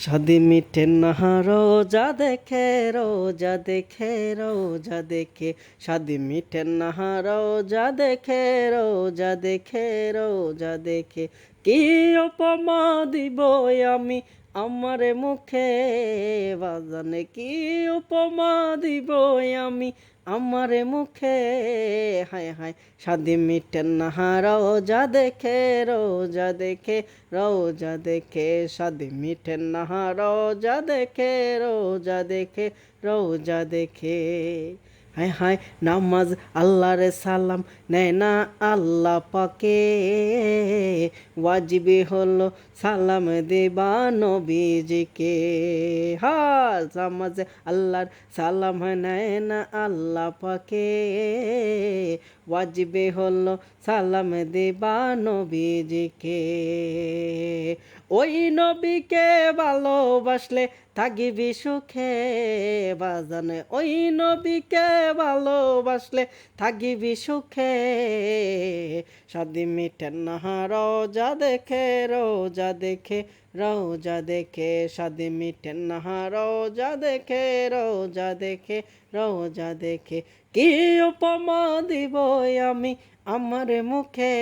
শাদি মিঠে না, রোজা দেখে রোজা দেখে রোজা দেখে। সাদি মিঠে না, রোজা দেখে রোজা দেখে রোজা দেখে। কি উপমা দিব আমি? আমার মুখে বাজানে কি উপমা দিব আমি? আমার মুখে, হায় হায় শাদি মিটে না রোজা দেখে রোজা দেখে রোজা দেখে শাদি মিটে না রোজা দেখে রোজা দেখে রোজা দেখে। হায় হায়, নামাজ আল্লাহরে সালাম, নেয় না আল্লাহ পাকে। ওয়াজিবি হলো সালাম দেবা নবীজিকে। হা নামাজ আল্লাহর সালাম নেয় না আল্লাহ পাকে। ওয়াজিবে হলো সালাম দেবা নবীজিকে। ওই নবীকে ভালোবাসলে থাকিবি সুখে। বাজানে, ওই নবীকে ভালোবাসলে থাকিবি সুখে। সাদি মিঠে না রোজা দেখে রোজা দেখে। রোজা দেখে সাদি মিঠে না, রোজা দেখে রোজা দেখে রোজা দেখে। কি উপমা দিব আমি আমার মুখে?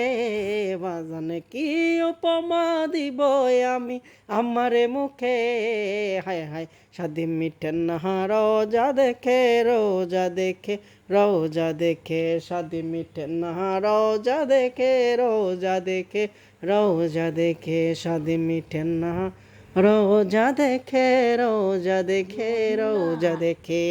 বাজানে, কি উপমা দিব আমি আমার মুখে? হায় হায় সাদি মিঠেন না, রোজা দেখে রোজা দেখে রোজা দেখে। সাদি মিঠেন না, রোজা দেখে রোজা দেখে রোজা দেখে সাদি মিঠে না। রোজা দেখে রোজা দেখে রোজা দেখে।